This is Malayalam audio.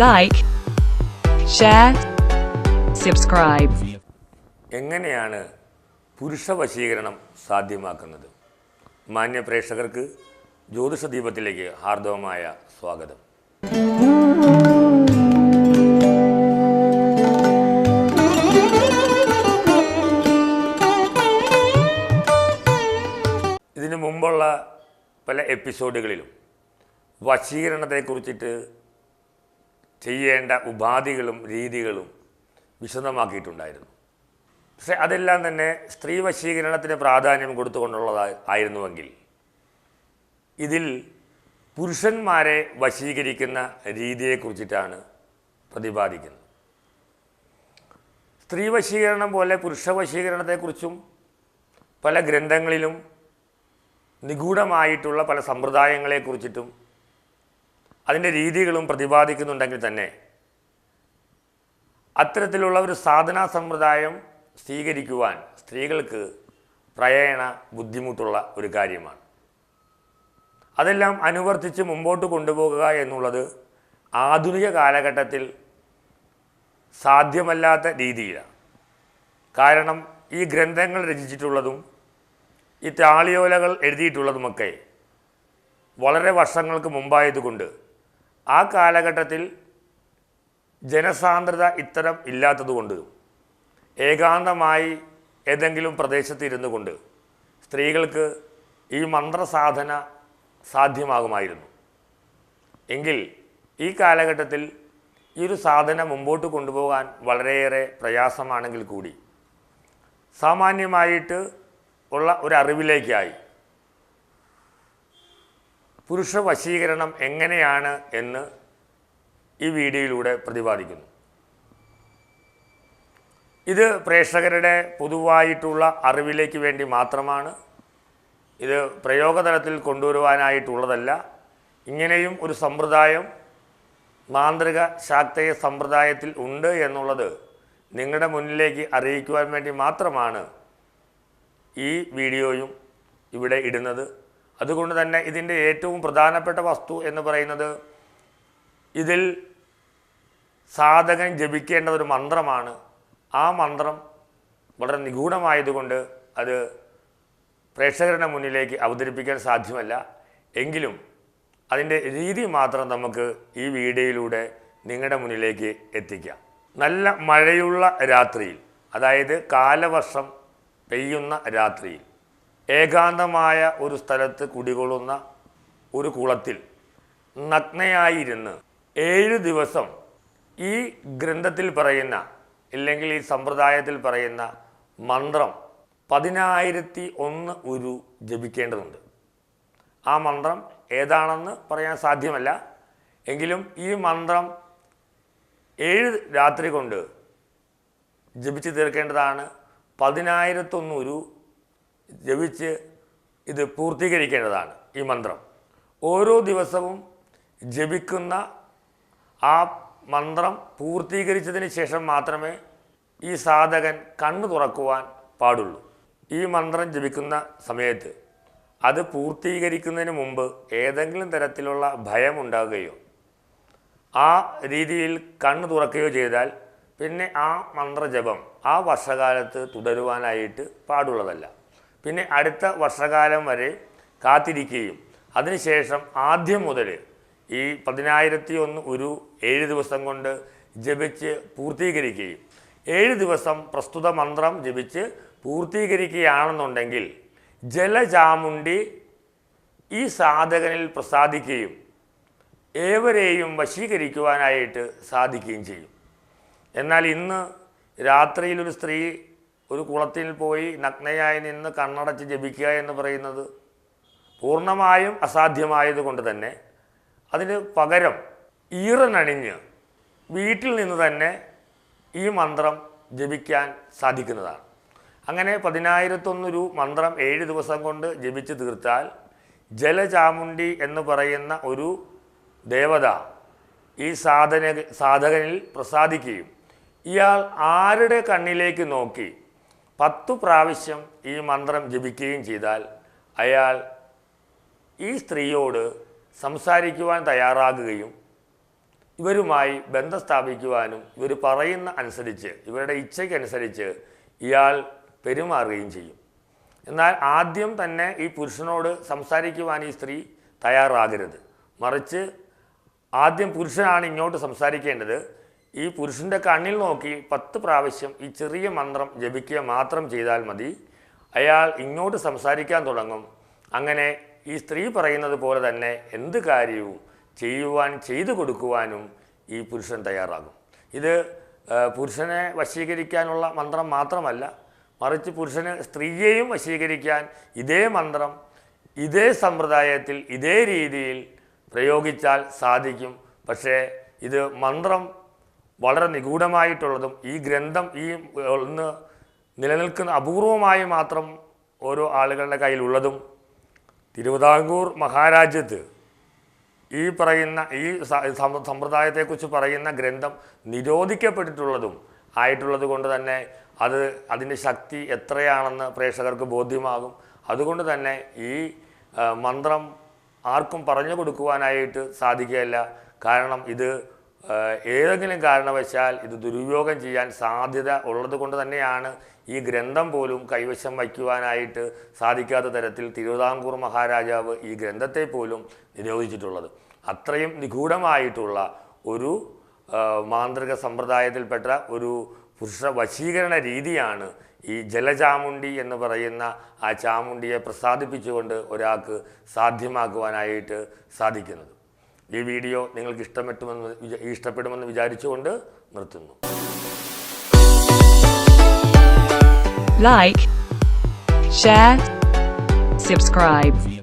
like, ഷെയർ സബ്സ്ക്രൈബ് എങ്ങനെയാണ് പുരുഷ വശീകരണം സാധ്യമാക്കുന്നത്? മാന്യ പ്രേക്ഷകർക്ക് ജ്യോതിഷ ദീപത്തിലേക്ക് ഹാർദവമായ സ്വാഗതം. ഇതിനു മുമ്പുള്ള പല എപ്പിസോഡുകളിലും വശീകരണത്തെക്കുറിച്ചിട്ട് ചെയ്യേണ്ട ഉപാധികളും രീതികളും വിശദമാക്കിയിട്ടുണ്ടായിരുന്നു. പക്ഷെ അതെല്ലാം തന്നെ സ്ത്രീ വശീകരണത്തിന് പ്രാധാന്യം കൊടുത്തുകൊണ്ടുള്ളതായി ആയിരുന്നുവെങ്കിൽ ഇതിൽ പുരുഷന്മാരെ വശീകരിക്കുന്ന രീതിയെക്കുറിച്ചിട്ടാണ് പ്രതിപാദിക്കുന്നത്. സ്ത്രീ വശീകരണം പോലെ പുരുഷ വശീകരണത്തെക്കുറിച്ചും പല ഗ്രന്ഥങ്ങളിലും നിഗൂഢമായിട്ടുള്ള പല സമ്പ്രദായങ്ങളെക്കുറിച്ചിട്ടും അതിന്റെ രീതികളും പ്രതിപാദിക്കുന്നുണ്ടെങ്കിൽ തന്നെ അത്തരത്തിലുള്ള ഒരു സാധനാ സമ്പ്രദായം സ്വീകരിക്കുവാൻ സ്ത്രീകൾക്ക് പ്രയേണ ബുദ്ധിമുട്ടുള്ള ഒരു കാര്യമാണ്. അതെല്ലാം അനുവർത്തിച്ച് മുമ്പോട്ട് കൊണ്ടുപോകുക എന്നുള്ളത് ആധുനിക കാലഘട്ടത്തിൽ സാധ്യമല്ലാത്ത രീതിയിലാണ്. കാരണം ഈ ഗ്രന്ഥങ്ങൾ രചിച്ചിട്ടുള്ളതും ഈ താളിയോലകൾ എഴുതിയിട്ടുള്ളതുമൊക്കെ വളരെ വർഷങ്ങൾക്ക് മുമ്പായതുകൊണ്ട് ആ കാലഘട്ടത്തിൽ ജനസാന്ദ്രത ഇത്തരം ഇല്ലാത്തതുകൊണ്ട് ഏകാന്തമായി ഏതെങ്കിലും പ്രദേശത്ത് ഇരുന്നു കൊണ്ട് സ്ത്രീകൾക്ക് ഈ മന്ത്രസാധന സാധ്യമാകുമായിരുന്നു. എങ്കിൽ ഈ കാലഘട്ടത്തിൽ ഈ ഒരു സാധന മുമ്പോട്ട് കൊണ്ടുപോകാൻ വളരെയേറെ പ്രയാസമാണെങ്കിൽ കൂടി സാമാന്യമായിട്ട് ഉള്ള ഒരു അറിവിലേക്കായി പുരുഷ വശീകരണം എങ്ങനെയാണ് എന്ന് ഈ വീഡിയോയിലൂടെ പ്രതിപാദിക്കുന്നു. ഇത് പ്രേക്ഷകരുടെ പൊതുവായിട്ടുള്ള അറിവിലേക്ക് വേണ്ടി മാത്രമാണ്. ഇത് പ്രയോഗതലത്തിൽ കൊണ്ടുവരുവാനായിട്ടുള്ളതല്ല. ഇങ്ങനെയും ഒരു സമ്പ്രദായം മാന്ത്രിക ശാക്തയ സമ്പ്രദായത്തിൽ ഉണ്ട് എന്നുള്ളത് നിങ്ങളുടെ മുന്നിലേക്ക് അറിയിക്കുവാൻ വേണ്ടി മാത്രമാണ് ഈ വീഡിയോയും ഇവിടെ ഇടുന്നത്. അതുകൊണ്ട് തന്നെ ഇതിന്റെ ഏറ്റവും പ്രധാനപ്പെട്ട വസ്തു എന്ന് പറയുന്നത് ഇതിൽ സാധകൻ ജപിക്കേണ്ട ഒരു മന്ത്രമാണ്. ആ മന്ത്രം വളരെ നിഗൂഢമായതുകൊണ്ട് അത് പ്രേക്ഷകരുടെ മുന്നിലേക്ക് അവതരിപ്പിക്കാൻ സാധ്യമല്ല. എങ്കിലും അതിന്റെ രീതി മാത്രം നമുക്ക് ഈ വീഡിയോയിലൂടെ നിങ്ങളുടെ മുന്നിലേക്ക് എത്തിക്കാം. നല്ല മഴയുള്ള രാത്രിയിൽ അതായത് കാലവർഷം പെയ്യുന്ന രാത്രിയിൽ ഏകാന്തമായ ഒരു സ്ഥലത്ത് കുടികൊള്ളുന്ന ഒരു കുളത്തിൽ നഗ്നയായിരുന്ന് ഏഴ് ദിവസം ഈ ഗ്രന്ഥത്തിൽ പറയുന്ന ഇല്ലെങ്കിൽ ഈ സമ്പ്രദായത്തിൽ പറയുന്ന മന്ത്രം പതിനായിരത്തി ഒന്ന് ഉരു ജപിക്കേണ്ടതുണ്ട്. ആ മന്ത്രം ഏതാണെന്ന് പറയാൻ സാധ്യമല്ല. എങ്കിലും ഈ മന്ത്രം ഏഴ് രാത്രി കൊണ്ട് ജപിച്ചു തീർക്കേണ്ടതാണ്. പതിനായിരത്തൊന്ന് ഉരു ജപിച്ച് ഇത് പൂർത്തീകരിക്കേണ്ടതാണ് ഈ മന്ത്രം. ഓരോ ദിവസവും ജപിക്കുന്ന ആ മന്ത്രം പൂർത്തീകരിച്ചതിന് ശേഷം മാത്രമേ ഈ സാധകൻ കണ്ണു തുറക്കുവാൻ പാടുള്ളൂ. ഈ മന്ത്രം ജപിക്കുന്ന സമയത്ത് അത് പൂർത്തീകരിക്കുന്നതിന് മുമ്പ് ഏതെങ്കിലും തരത്തിലുള്ള ഭയം ഭയമുണ്ടാകുകയോ ആ രീതിയിൽ കണ്ണു തുറക്കുകയോ ചെയ്താൽ പിന്നെ ആ മന്ത്രജപം ആ വർഷകാലത്ത് തുടരുവാനായിട്ട് പാടുള്ളതല്ല. പിന്നെ അടുത്ത വർഷകാലം വരെ കാത്തിരിക്കുകയും. അതിനുശേഷം ആദ്യം മുതൽ ഈ പതിനായിരത്തി ഒന്ന് ഒരു ഏഴ് ദിവസം കൊണ്ട് ജപിച്ച് പൂർത്തീകരിക്കുകയും. ഏഴ് ദിവസം പ്രസ്തുത മന്ത്രം ജപിച്ച് പൂർത്തീകരിക്കുകയാണെന്നുണ്ടെങ്കിൽ ജലചാമുണ്ടി ഈ സാധകനിൽ പ്രസാദിക്കുകയും ഏവരെയും വശീകരിക്കുവാനായിട്ട് സാധിക്കുകയും ചെയ്യും. എന്നാൽ ഇന്ന് രാത്രിയിലൊരു സ്ത്രീ ഒരു കുളത്തിൽ പോയി നഗ്നയായി നിന്ന് കണ്ണടച്ച് ജപിക്കുക എന്ന് പറയുന്നത് പൂർണമായും അസാധ്യമായതുകൊണ്ട് തന്നെ അതിന് പകരം ഈറനണിഞ്ഞ് വീട്ടിൽ നിന്ന് തന്നെ ഈ മന്ത്രം ജപിക്കാൻ സാധിക്കുന്നതാണ്. അങ്ങനെ പതിനായിരത്തൊന്ന് രൂ മന്ത്രം ഏഴ് ദിവസം കൊണ്ട് ജപിച്ച് തീർത്താൽ ജലചാമുണ്ടി എന്ന് പറയുന്ന ഒരു ദേവത ഈ സാധന സാധകനിൽ പ്രസാദിക്കുകയും ഇയാൾ ആരുടെ കണ്ണിലേക്ക് നോക്കി പത്തു പ്രാവശ്യം ഈ മന്ത്രം ജപിക്കുകയും ചെയ്താൽ അയാൾ ഈ സ്ത്രീയോട് സംസാരിക്കുവാൻ തയ്യാറാകുകയും ഇവരുമായി ബന്ധം സ്ഥാപിക്കുവാനും ഇവർ പറയുന്ന അനുസരിച്ച് ഇവരുടെ ഇച്ഛയ്ക്കനുസരിച്ച് ഇയാൾ പെരുമാറുകയും ചെയ്യും. എന്നാൽ ആദ്യം തന്നെ ഈ പുരുഷനോട് സംസാരിക്കുവാൻ ഈ സ്ത്രീ തയ്യാറാകരുത്. മറിച്ച് ആദ്യം പുരുഷനാണ് ഇങ്ങോട്ട് സംസാരിക്കേണ്ടത്. ഈ പുരുഷന്റെ കണ്ണിൽ നോക്കി പത്ത് പ്രാവശ്യം ഈ ചെറിയ മന്ത്രം ജപിക്കുക മാത്രം ചെയ്താൽ മതി. അയാൾ ഇങ്ങോട്ട് സംസാരിക്കാൻ തുടങ്ങും. അങ്ങനെ ഈ സ്ത്രീ പറയുന്നത് പോലെ തന്നെ എന്ത് കാര്യവും ചെയ്യുവാൻ ചെയ്തു കൊടുക്കുവാനും ഈ പുരുഷൻ തയ്യാറാകും. ഇത് പുരുഷനെ വശീകരിക്കാനുള്ള മന്ത്രം മാത്രമല്ല മറിച്ച് പുരുഷന് സ്ത്രീയെയും വശീകരിക്കാൻ ഇതേ മന്ത്രം ഇതേ സമ്പ്രദായത്തിൽ ഇതേ രീതിയിൽ പ്രയോഗിച്ചാൽ സാധിക്കും. പക്ഷേ ഇത് മന്ത്രം വളരെ നിഗൂഢമായിട്ടുള്ളതും ഈ ഗ്രന്ഥം ഈ ഒന്ന് നിലനിൽക്കുന്ന അപൂർവമായി മാത്രം ഓരോ ആളുകളുടെ കയ്യിലുള്ളതും തിരുവിതാംകൂർ മഹാരാജ്യത്ത് ഈ പറയുന്ന ഈ സമ്പ്രദായത്തെക്കുറിച്ച് പറയുന്ന ഗ്രന്ഥം നിരോധിക്കപ്പെട്ടിട്ടുള്ളതും ആയിട്ടുള്ളത് കൊണ്ട് തന്നെ അത് അതിന്റെ ശക്തി എത്രയാണെന്ന് പ്രേക്ഷകർക്ക് ബോധ്യമാകും. അതുകൊണ്ട് തന്നെ ഈ മന്ത്രം ആർക്കും പറഞ്ഞു കൊടുക്കുവാനായിട്ട് സാധിക്കുകയില്ല. കാരണം ഇത് ഏതെങ്കിലും കാരണവശാൽ ഇത് ദുരുപയോഗം ചെയ്യാൻ സാധ്യത ഉള്ളത് കൊണ്ട് തന്നെയാണ് ഈ ഗ്രന്ഥം പോലും കൈവശം വയ്ക്കുവാനായിട്ട് സാധിക്കാത്ത തരത്തിൽ തിരുവിതാംകൂർ മഹാരാജാവ് ഈ ഗ്രന്ഥത്തെ പോലും നിരോധിച്ചിട്ടുള്ളത്. അത്രയും നിഗൂഢമായിട്ടുള്ള ഒരു മാന്ത്രിക സമ്പ്രദായത്തിൽപ്പെട്ട ഒരു പുരുഷ വശീകരണ രീതിയാണ് ഈ ജലചാമുണ്ടി എന്ന് പറയുന്ന ആ ചാമുണ്ടിയെ പ്രസാദിപ്പിച്ചുകൊണ്ട് ഒരാൾക്ക് സാധ്യമാക്കുവാനായിട്ട് സാധിക്കുന്നത്. ഈ വീഡിയോ നിങ്ങൾക്ക് ഇഷ്ടപ്പെട്ടുമെന്ന് ഇഷ്ടപ്പെടുമെന്ന് വിചാരിച്ചുകൊണ്ട് നിർത്തുന്നു ലൈക്ക് ഷെയർ subscribe.